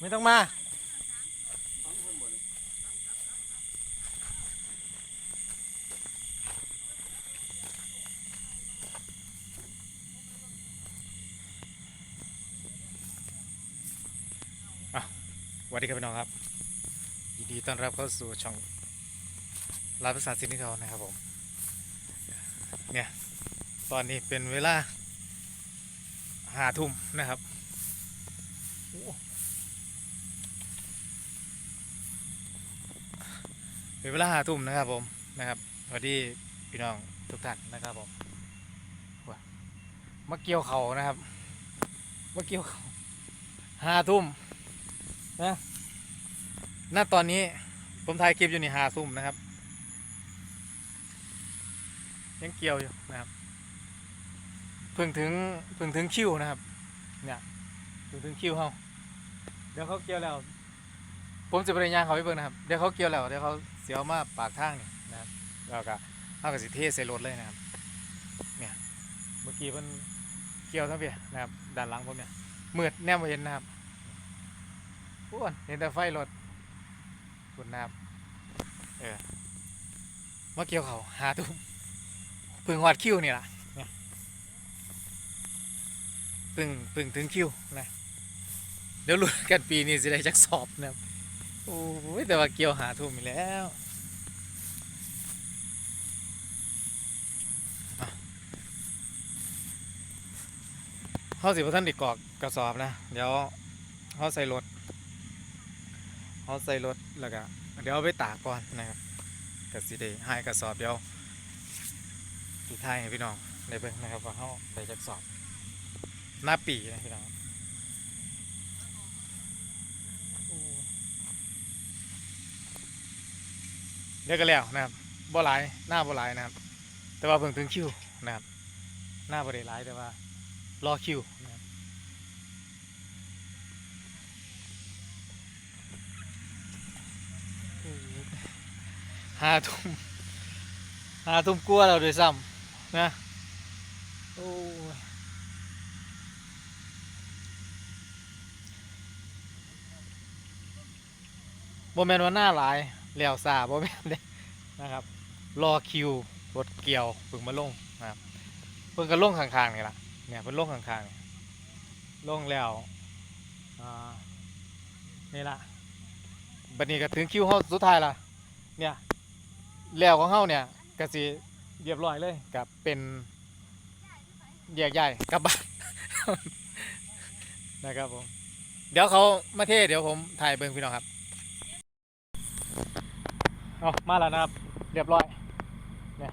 ไม่ต้องมาอะสวัสดีครับพี่น้องครับ ยินดีต้อนรับเข้าสู่ช่องลาภาษาสินิเขานะครับผม เนี่ย ตอนนี้เป็นเวลาหาทุ่มนะครับโอ้ เป็นเวลาหาทุ่มนะครับผมนะครับสวัสดีพี่น้องทุกท่านนะครับผมมาเกี่ยวเขานะครับมาเกี่ยวเขาหาทุ่มนะณตอนนี้ผมถ่ายคลิปอยู่ในี่หาทุ่มนะครับ ยังเกี่ยวอยู่นะครับเพิ่งถึงเพิ่งถึงคิวนะครับเนี่ยเพิ่งถึงคิวเขาเดี๋ยวเขาเกี่ยวแล้ว ผมจะไปย่างเขาไปเบิ่งนะครับเดี๋ยวเขาเกี่ยวแล้วเดี๋ยวเขา สียวมาปากทางนี่นะครับแล้วก็เอากับสิเทใส่รถเลยนะครับเนี่ยเมื่อกี้มันเกี่ยวทั้งเพียนะครับด้านหลังผมเนี่ยมืดแนบมาเห็นนะครับอ้วนเห็นแต่ไฟรถคุณนะครับเออมาเกี่ยวเขาหาตุ้มพึ่งหอดคิวนี่ล่ะเนี่ยพึ่งพึ่งถึงคิวนะเดี๋ยวลุ้นกันปีนี้สิได้จักสอบนะครับ โอ้ยแต่ว่าเกี่ยวหาทุ่มอีกแล้วเขาสิว่าท่านไดิกรอกกระสอบนะ เดี๋ยวเขาใส่รถเขาใส่รถแล้วก็เดี๋ยวเอาไปตากก่อนนะครับก็สิได้ให้กระสอบเดี๋ยวปีท้ายให้พี่น้องได้เบิ่งนะครับว่าเขาได้จักสอบหน้าปีนะพี่น้อง เดี๋ยวก็แล้วนะครับบ่หลายหน้าบ่หลายนะครับ แต่ว่าเพิ่งถึงคิวนะครับ หน้าบ่ได้หลายแต่ว่ารอคิวนะครับห้าทุ่มห้าทุ่มกลัวาแล้วด้วยซ้ำนะโอ้บ่แมนว่าหน้าหลาย แล้วซาบ่แม่นเด้นะครับ รอคิวรถเกี่ยวเพิ่งมาลงนะครับเพิ่งก็ลงข้างๆนี่ล่ะเนี่ยเพิ่นลงข้างๆลงแล้วอ่านี่ล่ะบัดนี้ก็ถึงคิวเฮาสุดท้ายล่ะเนี่ยแล้วของเฮาเนี่ยก็สิเรียบร้อยเลยกับเป็นแยกย้ายกลับบ้านนะครับผม เดี๋ยวเขามาเทเดี๋ยวผมถ่ายเบิ่งพี่น้องครับ เอามาแล้วนะครับ เรียบร้อย เนี่ย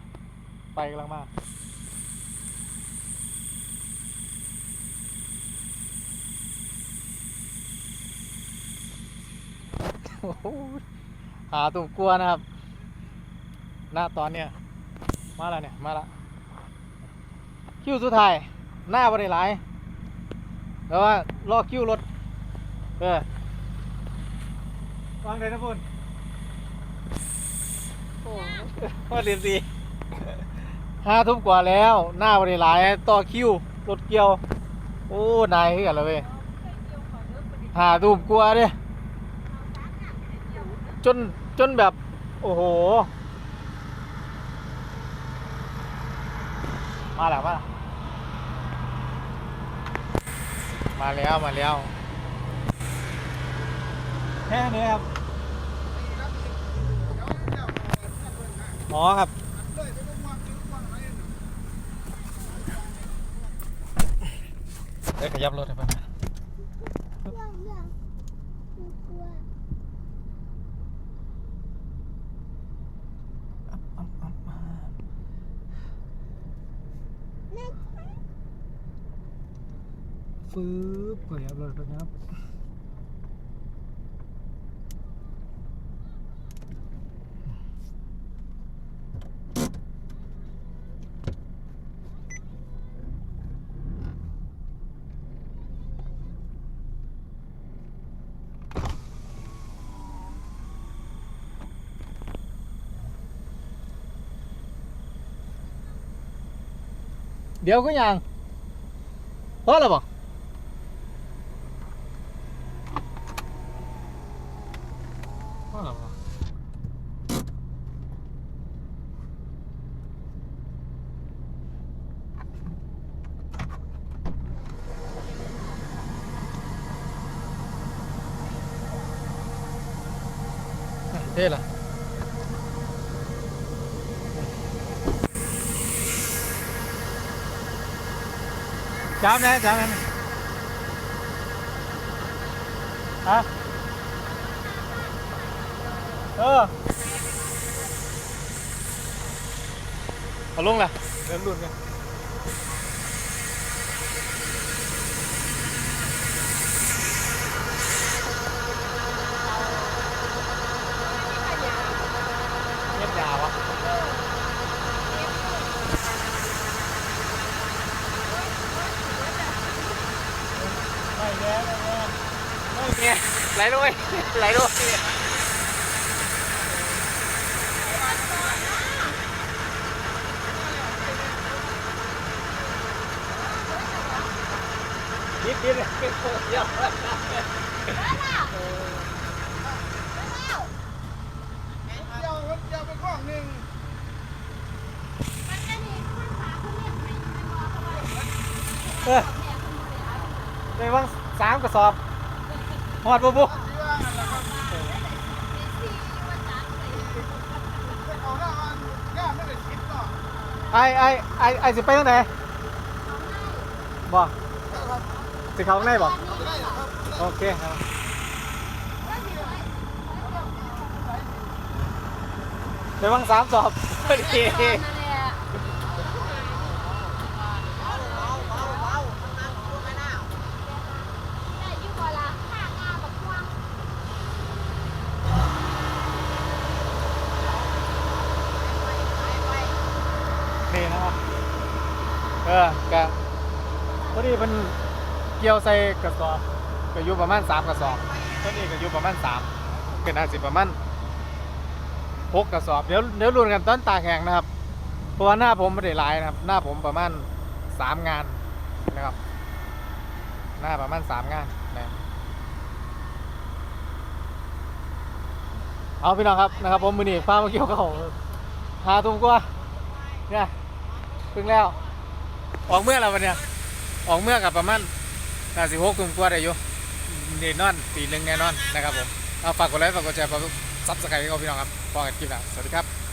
ไปกำลังมาโอ้โหหาตุ่มกลัวนะครับ หน้าตอนเนี้ยมาแล้วเนี่ย มาแล้วคิวสุดท้าย หน้าบริหลายแต่ว่า รอคิวรถ เออวางเลยนะพุ่น โอ้โหเรียบดีห้าทุ่มกว่าแล้ว หน้าบริหลายต่อคิวรถเกี่ยว โอ้นายขึ้นกันแล้วเว้ยหาทุ่มกว่าเด้จนจนแบบ โอ้โห มาแล้วมามาแล้วมาแล้วแค่นี้ครับ อ๋อครับเดี๋ยวขยับรถให้เพิ่นนะเรื่องเรื่องกลัวกลัวฟืบขยับรถนะครับ 别姑娘，换了吧，换了吧，对了。 จ้ามนะจ้ามนะฮะเออเอาลงละเดินรุ่นกันเงียบยาวะไม่แย่ไม่แย่ ไม่ยไหลด้วยไหลด้วยนิดนิดเลยเดี๋ยวเดียวครับเดียวไปข้องหนึ่งเออได้ว่างสามกระสอบ หอดบุบุที่ว่าอันละครับไอ้ไม่ได้ไอไอไอไอสิไปทางไหนบอกสิเขาข้างในบอกเอเครับโอเคครับได้ว่างสามสอบโอเค นี่นะครับ เออกะพอดีมันเกี่ยวใส่กระสอบก็อยู่ประมาณสามกระสอบตัวนี้ก็อยู่ประมาณสามก็น่าสิประมาณหกกระสอบเดี๋ยวเดี๋ยวรุนกันตอนตาแห้งนะครับเพราะว่าหน้าผมไม่ได้หลายนะครับ หน้าผมประมาณสามงานนะครับ หน้าประมาณสามงานนะเอาพี่น้องครับนะครับ ผมมือนี้ฟ้ามาเกี่ยวกับเขาหาทุ่มกว่าเนี่ยพิ่งแล้ว ออกเมื่อแล้ววันเนี้ยออกเมื่อกับประมาณน่าสิหกทุ่มกว่าได้อยู่เดนนอนตีหนึ่งแน่นอนนะครับผมเอาฝากกดไลค์ฝากกดแชร์ฝากซับสไครต์ให้เขาพี่น้องครับพอกันคลิปหน้าสวัสดีครับ